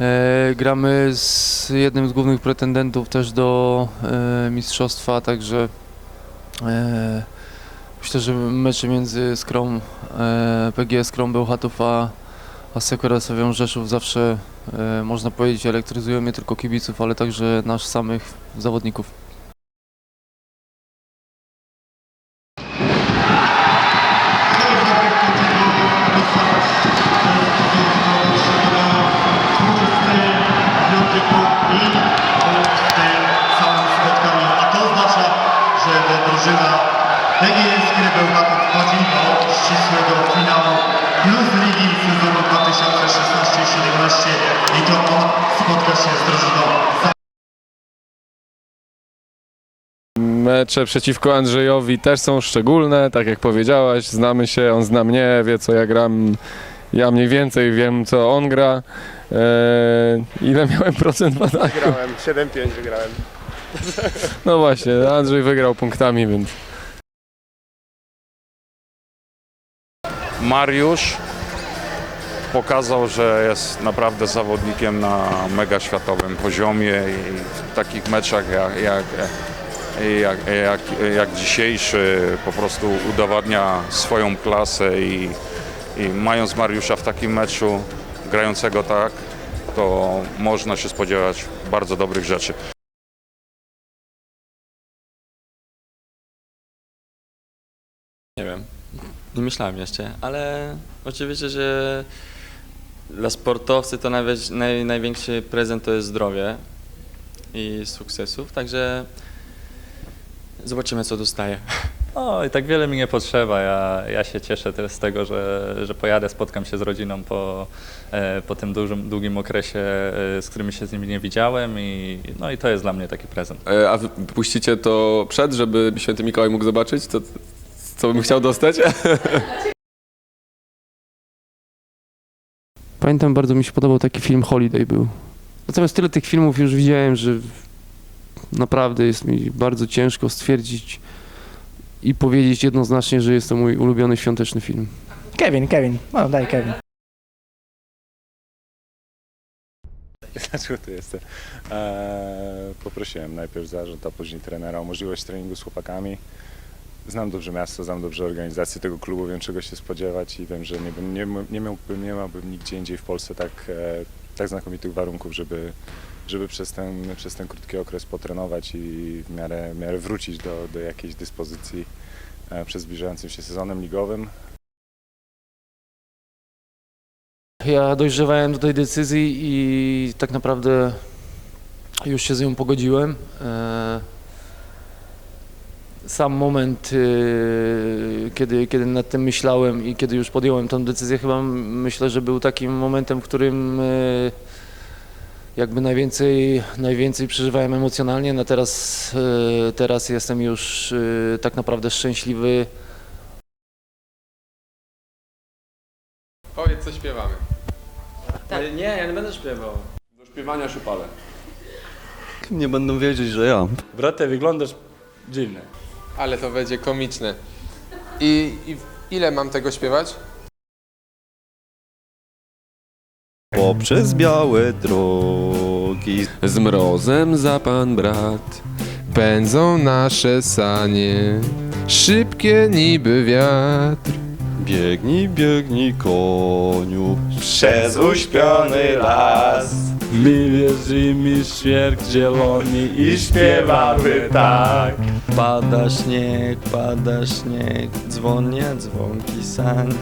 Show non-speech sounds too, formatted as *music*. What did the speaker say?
E, gramy z jednym z głównych pretendentów też do e, mistrzostwa, także e, myślę, że mecze między Skrom, PGS Skrom Bełchatów a, a Sekora Sowią Rzeszów zawsze można powiedzieć elektryzują nie tylko kibiców, ale także nas samych zawodników. Mecze przeciwko Andrzejowi też są szczególne, tak jak powiedziałaś, znamy się, on zna mnie, wie co ja gram, ja mniej więcej wiem co on gra. Eee, ile miałem procent w ataku? Grałem, 7-5 wygrałem. No właśnie, Andrzej wygrał punktami, więc Mariusz pokazał, że jest naprawdę zawodnikiem na mega światowym poziomie i w takich meczach jak, jak, jak, jak, jak dzisiejszy po prostu udowadnia swoją klasę i, i mając Mariusza w takim meczu, grającego tak, to można się spodziewać bardzo dobrych rzeczy. Nie wiem. Nie myślałem jeszcze, ale oczywiście, że dla sportowcy to największy prezent to jest zdrowie i sukcesów, także zobaczymy co dostaje. *laughs* O, i tak wiele mi nie potrzeba. Ja, ja się cieszę też z tego, że, że pojadę, spotkam się z rodziną po, e, po tym dużym, długim okresie, e, z którymi się z nimi nie widziałem i, no i to jest dla mnie taki prezent. E, A wy puścicie to przed, żeby święty Mikołaj mógł zobaczyć, to, co bym chciał dostać? *laughs* Pamiętam, bardzo mi się podobał taki film Holiday był. Natomiast tyle tych filmów już widziałem, że naprawdę jest mi bardzo ciężko stwierdzić i powiedzieć jednoznacznie, że jest to mój ulubiony świąteczny film. Kevin, Kevin. No daj Kevin. *laughs* Dlaczego tu jestem? Eee, poprosiłem najpierw zarząd, a później trenera o możliwość treningu z chłopakami. Znam dobrze miasto, znam dobrze organizację tego klubu, wiem czego się spodziewać i wiem, że nie, bym, nie, nie, miałbym, nie miałbym nigdzie indziej w Polsce tak, e, tak znakomitych warunków, żeby, żeby przez, ten, przez ten krótki okres potrenować i w miarę, w miarę wrócić do, do jakiejś dyspozycji e, przed zbliżającym się sezonem ligowym. Ja dojrzewałem do tej decyzji i tak naprawdę już się z nią pogodziłem. Sam moment, e, kiedy, kiedy nad tym myślałem i kiedy już podjąłem tę decyzję, chyba myślę, że był takim momentem, w którym e, jakby najwięcej, najwięcej przeżywałem emocjonalnie. No teraz, e, teraz jestem już tak naprawdę szczęśliwy. Powiedz co śpiewamy. Nie, ja nie będę śpiewał. Do śpiewania się palę. Nie będą wiedzieć, że ja. Bracie, wyglądasz dziwnie. Ale to będzie komiczne. I, I ile mam tego śpiewać? Poprzez białe drogi Z mrozem za pan brat Pędzą nasze sanie. Szybkie niby wiatr. Biegnij, biegnij koniu. Przez uśpiony las Mi wierzy mi świerk zielony i śpiewamy tak. Pada śnieg, pada śnieg, dzwonie dzwonki sań.